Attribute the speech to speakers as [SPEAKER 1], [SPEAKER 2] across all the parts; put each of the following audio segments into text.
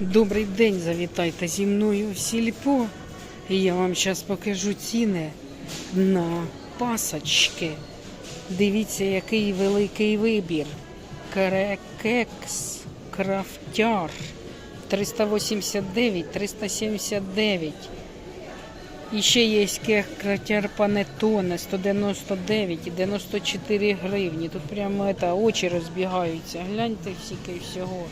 [SPEAKER 1] Добрий день, завітайте зі мною в сільпо. І я вам зараз покажу ціни на пасочки. Дивіться, який великий вибір. Крекекс, крафтяр 389, 379. І ще є крафтяр панетоне 199 і 94 гривні. Тут прямо это, очі розбігаються. Гляньте скільки всього.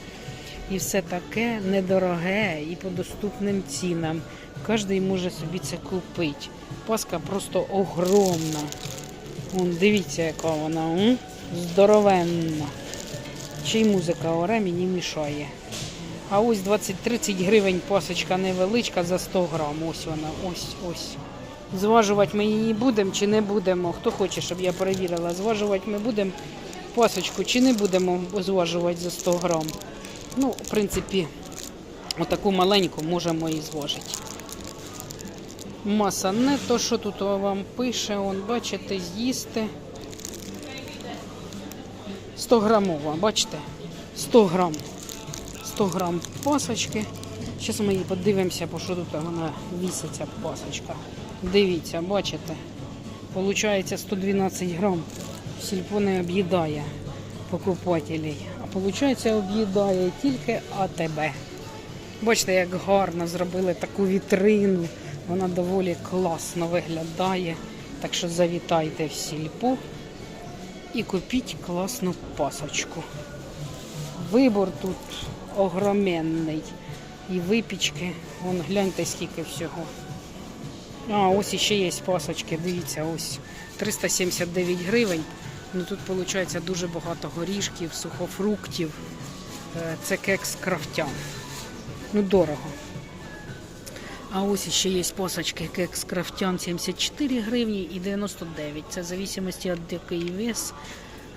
[SPEAKER 1] І все таке недороге і по доступним цінам. Кожен може собі це купити. Паска просто огромна. Вон, дивіться, яка вона. м? Здоровенна. Ще й музика оре мені мішає. А ось 20-30 гривень пасочка невеличка за 100 грам. Ось вона, ось, ось. Зважувати ми її будемо чи не будемо. Хто хоче, щоб я перевірила, зважувати ми будемо пасочку чи не будемо зважувати за 100 грам. Ну, в принципі, отаку маленьку можемо і зважити. Маса не то, що тут вам пише, он, бачите, з'їсти. 100 грамова, бачите? 100 грам. 100 грам пасочки. Зараз ми її подивимося, бо що тут вона віситься пасочка. Дивіться, бачите? Получається 112 грам. Сільпо не об'їдає покупателей. А виходить, об'їдає тільки АТБ. Бачите, як гарно зробили таку вітрину. Вона доволі класно виглядає. Так що завітайте в сільпо і купіть класну пасочку. Вибор тут огроменний. І випічки. Вон гляньте скільки всього. А, ось іще є пасочки, дивіться, ось 379 гривень. Ну тут виходить дуже багато горішків, сухофруктів. Е, Це кекс крафтян. Ну, дорого. А ось ще є посочки кекс крафтян 74 гривні і 99. Це в зависимості від який вес.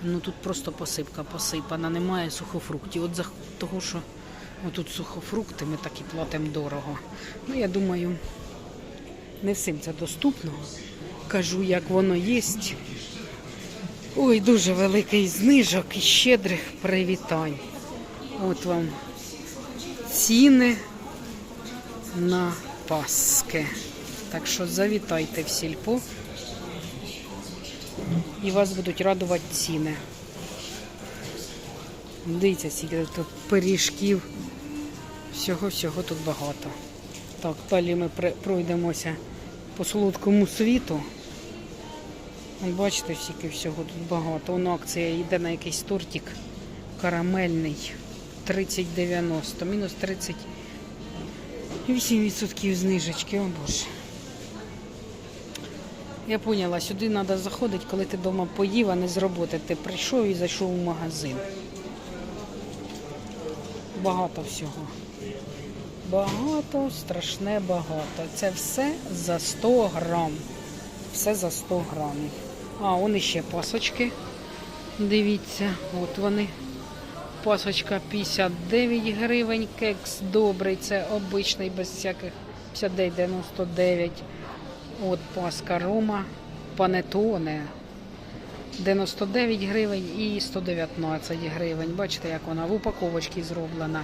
[SPEAKER 1] Ну тут просто посипка посипана, немає сухофруктів. От за того, що тут сухофрукти, ми так і платимо дорого. Ну, я думаю, не всім це доступно. Кажу, як воно є. Ой, дуже великий знижок і щедрих привітань. От вам ціни на паски. Так що завітайте в сільпо і вас будуть радувати ціни. Дивіться, скільки тут пиріжків. Всього-всього тут багато. Так, далі ми пройдемося по солодкому світу. От Бачите, скільки всього тут багато. Воно акція йде на якийсь тортик карамельний 30,90, мінус 38% знижечки, о боже. Я поняла, сюди треба заходити, коли ти вдома поїв, а не з роботи. Ти прийшов і зайшов у магазин. Багато всього. Багато, страшне багато. Це все за 100 грам. Все за 100 грамів. А, вон іще пасочки. Дивіться, от вони. Пасочка 59 гривень, кекс добрий, це обичний, без всяких 59,99. От паска Рома, панетоне 99 гривень і 119 гривень. Бачите, як вона в упаковочці зроблена.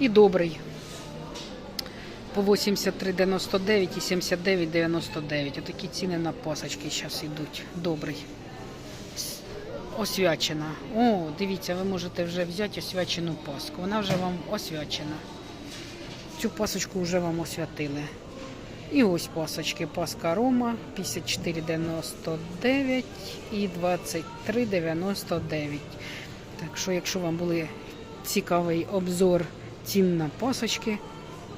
[SPEAKER 1] І добрий по 83,99 і 79,99. Отакі ціни на пасочки зараз йдуть. Добрий. Освячена. О, дивіться, ви можете вже взяти освячену паску. Вона вже вам освячена. Цю пасочку вже вам освятили. І ось пасочки. Паска Рома 54,99 і 23,99. Так що, якщо вам були цікавий обзор цін на пасочки,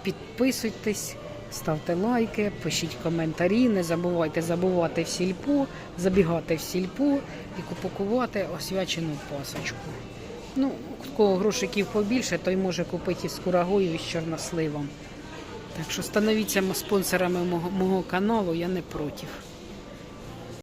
[SPEAKER 1] підписуйтесь, ставте лайки, пишіть коментарі, не забувайте забувати в сільпо, забігати в сільпо і купувати освячену пасочку. Ну, у кого грошиків побільше, той може купити з курагою і з чорносливом. Так що становіться спонсорами мого, мого каналу, я не проти.